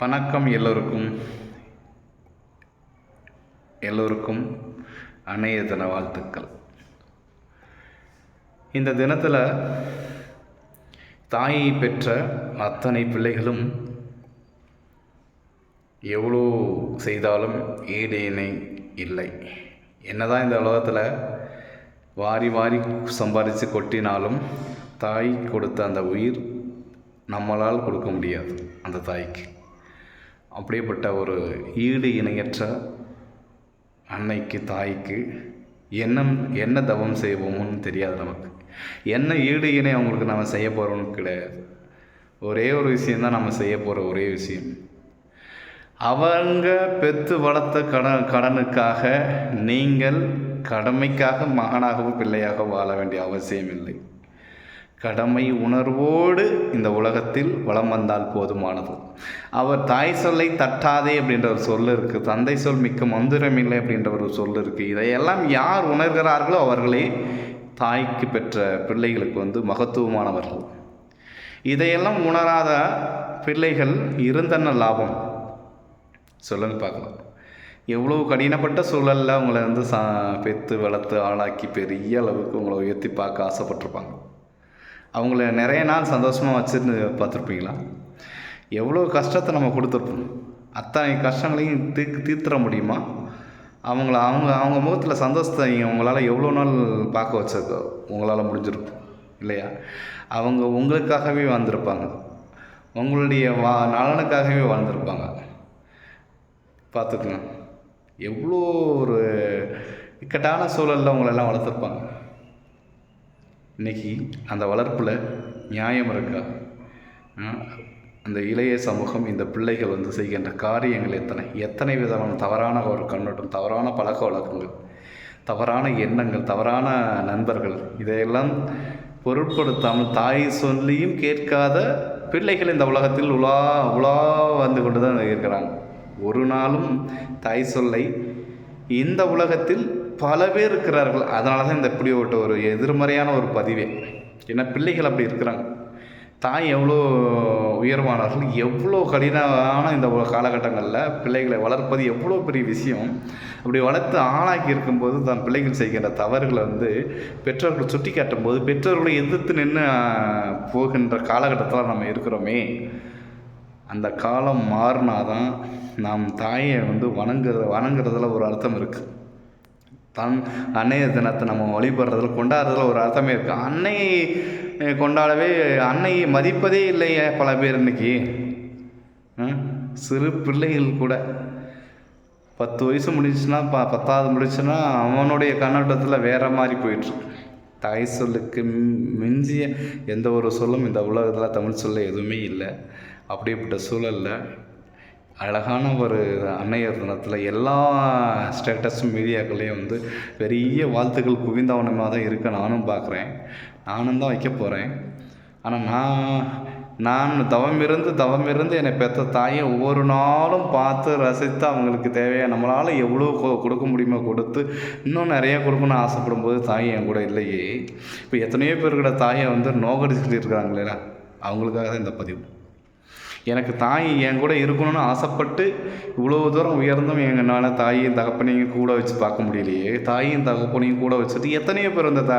வணக்கம் எல்லோருக்கும் எல்லோருக்கும் அணைய தின வாழ்த்துக்கள். இந்த தினத்தில் தாயை பெற்ற அத்தனை பிள்ளைகளும் எவ்வளோ செய்தாலும் ஈடு இணை இல்லை. என்னதான் இந்த உலகத்தில் வாரி வாரி சம்பாதிச்சு கொட்டினாலும் தாய் கொடுத்த அந்த உயிர் நம்மளால் கொடுக்க முடியாது அந்த தாய்க்கு. அப்படியேப்பட்ட ஒரு ஈடு இணையற்ற அன்னைக்கு தாய்க்கு என்ன என்ன தவம் செய்வோம்னு தெரியாது நமக்கு. என்ன ஈடு இணை அவங்களுக்கு நம்ம செய்ய போகிறோம்னு கிடையாது. ஒரே ஒரு விஷயந்தான் நம்ம செய்ய போகிற ஒரே விஷயம். அவங்க பெற்று வளர்த்த கடன் கடனுக்காக நீங்கள் கடமைக்காக மகனாகவோ பிள்ளையாக வாழ வேண்டிய அவசியம் இல்லை கடமை உணர்வோடு இந்த உலகத்தில் வளம் வந்தால் போதுமானது. அவர் தாய் சொல்லை தட்டாதே அப்படின்ற ஒரு சொல் இருக்குது தந்தை சொல் மிக்க மந்திரம் இல்லை அப்படின்ற ஒரு சொல் இருக்குது இதையெல்லாம் யார் உணர்கிறார்களோ அவர்களே தாய்க்கு பெற்ற பிள்ளைகளுக்கு வந்து மகத்துவமானவர்கள். இதையெல்லாம் உணராத பிள்ளைகள் இருந்தன லாபம். சொல்லுங்க பார்க்கலாம். எவ்வளோ கடினப்பட்ட சூழலில் உங்களை வந்து சா பெற்று வளர்த்து ஆளாக்கி பெரிய அளவுக்கு உங்களை உயர்த்தி பார்க்க ஆசைப்பட்டிருப்பாங்க. அவங்கள நிறைய நாள் சந்தோஷமாக வச்சுருந்து பார்த்துருப்பீங்களா? எவ்வளோ கஷ்டத்தை நம்ம கொடுத்துருப்போம். அத்தனை கஷ்டங்களையும் தீ தீர்த்துற முடியுமா? அவங்கள அவங்க அவங்க முகத்தில் சந்தோஷத்தை நீங்கள் உங்களால் எவ்வளோ நாள் பார்க்க வச்சது உங்களால் முடிஞ்சிருக்கும் இல்லையா? அவங்க உங்களுக்காகவே வாழ்ந்திருப்பாங்க. உங்களுடைய வா நலனுக்காகவே வாழ்ந்திருப்பாங்க. பார்த்துக்குங்க. எவ்வளோ ஒரு இக்கட்டான சூழலில் உங்களெல்லாம் வளர்த்துருப்பாங்க. இன்றைக்கி அந்த வளர்ப்பில் நியாயம் இருக்கா? அந்த இளைய சமூகம் இந்த பிள்ளைகள் வந்து செய்கின்ற காரியங்கள் எத்தனை? எத்தனை விதமான தவறான ஒரு கண்ணோட்டம் தவறான பழக்க வழக்கங்கள் தவறான எண்ணங்கள் தவறான நண்பர்கள் இதையெல்லாம் பொருட்படுத்தாமல் தாய் சொல்லியும் கேட்காத பிள்ளைகள் இந்த உலகத்தில் உலா உலா வந்து கொண்டு தான் இருக்கிறாங்க. ஒரு நாளும் தாய் சொல்லை இந்த உலகத்தில் பல பேர் இருக்கிறார்கள். அதனால தான் இந்த இப்படி ஒரு ஒரு எதிர்மறையான ஒரு பதிவே. ஏன்னா பிள்ளைகள் அப்படி இருக்கிறாங்க. தாய் எவ்வளோ உயர்வானார்கள் எவ்வளோ கடினமான இந்த காலகட்டங்களில் பிள்ளைகளை வளர்ப்பது எவ்வளோ பெரிய விஷயம். அப்படி வளர்த்து ஆளாக்கி இருக்கும்போது தான் பிள்ளைகள் செய்கின்ற தவறுகளை வந்து பெற்றோர்கள் சுட்டி காட்டும் போது பெற்றோர்களை எதிர்த்து நின்று போகின்ற காலகட்டத்தில் நம்ம இருக்கிறோமே. அந்த காலம் மாறினாதான் நாம் தாயை வந்து வணங்குற வணங்குறதுல ஒரு அர்த்தம் இருக்குது தன் அன்னைய தினத்தை நம்ம வழிபடுறதுல கொண்டாடுறதுல ஒரு அர்த்தமே இருக்குது அன்னையை கொண்டாடவே அன்னையை மதிப்பதே இல்லையே பல பேர் இன்னைக்கு. சிறு பிள்ளைகள் கூட. பத்து வயசு முடிஞ்சுன்னா ப பத்தாவது முடிச்சுன்னா அவனுடைய கண்ணோட்டத்தில் வேறு மாதிரி போயிட்டுருக்கு தாய் சொல்லுக்கு மிஞ்சிய எந்த ஒரு சொல்லும் இந்த உலகத்தில் தமிழ் சொல்ல எதுவுமே இல்லை. அப்படிப்பட்ட சூழலில் அழகான ஒரு அன்னையர் தினத்தில் எல்லா ஸ்டேட்டஸும் மீடியாக்கள்லேயும் வந்து பெரிய வாழ்த்துக்கள் குவிந்தவனமாக தான் இருக்க நானும் பார்க்குறேன் நானும் தான் வைக்க போகிறேன் ஆனால் நான் நான் தவமிருந்து தவமிருந்து என்னை பெற்ற தாயை ஒவ்வொரு நாளும் பார்த்து ரசித்து அவங்களுக்கு தேவையான நம்மளால் எவ்வளோ கொடுக்க முடியுமோ கொடுத்து இன்னும் நிறைய கொடுக்கணும்னு ஆசைப்படும் போது தாய் என் கூட இல்லையே. இப்போ எத்தனையோ பேர்கிட்ட தாயை வந்து நோக்கடிச்சுட்டு இருக்கிறாங்களே அவங்களுக்காக தான் இந்த பதிவு. எனக்கு தாய் என் கூட இருக்கணும்னு ஆசைப்பட்டு இவ்வளோ தூரம் உயர்ந்தும் எங்களால் தாயும் தகப்பனையும் கூட வச்சு பார்க்க முடியலையே. தாயும் தகப்பனையும் கூட வச்சுட்டு எத்தனையோ பேர் இந்த த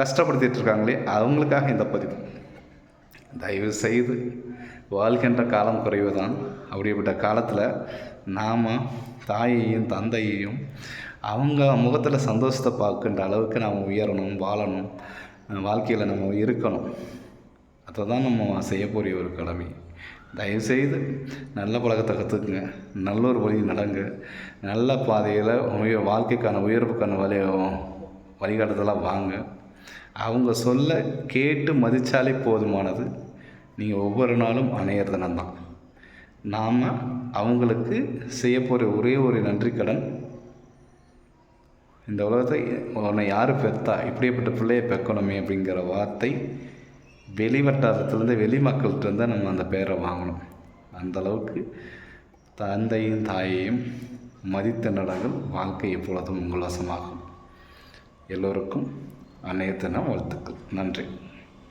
கஷ்டப்படுத்திட்டு இருக்காங்களே அவங்களுக்காக இந்த பதிவு. தயவு செய்து வாழ்கின்ற காலம் குறைவு தான் அப்படிப்பட்ட காலத்தில் நாம் தாயையும் தந்தையையும் அவங்க முகத்தில் சந்தோஷத்தை பார்க்கின்ற அளவுக்கு நாம் உயரணும் வாழணும். வாழ்க்கையில் நம்ம இருக்கணும். அதை தான் நம்ம செய்யக்கூடிய ஒரு கடமை. தயவுசெய்து நல்ல பழக்கத்தை கற்றுக்குங்க நல்ல ஒரு வழி நடங்க. நல்ல பாதையில் உயர் வாழ்க்கைக்கான உயர்வுக்கான வழி வழிகாட்டுதலாக வாங்க. அவங்க சொல்ல கேட்டு மதித்தாலே போதுமானது. நீங்கள் ஒவ்வொரு நாளும் அணையிற தான் நாம் அவங்களுக்கு செய்ய போகிற ஒரே ஒரு நன்றி கடன். இந்த உலகத்தை உன்னை யார் பெற்றா? இப்படியேப்பட்ட பிள்ளையை பெக்கணுமே அப்படிங்கிற வார்த்தை வெளி வட்டாரத்துலேருந்து வெளி மக்கள்கிட்ட நம்ம அந்த பேரை வாங்கணும். அந்தளவுக்கு தந்தையும் தாயையும் மதித்த நடங்கள் வாழ்க்கை எப்பொழுதும் உல்லாசமாகும். எல்லோருக்கும் அன்னைய வாழ்த்துக்கள். நன்றி.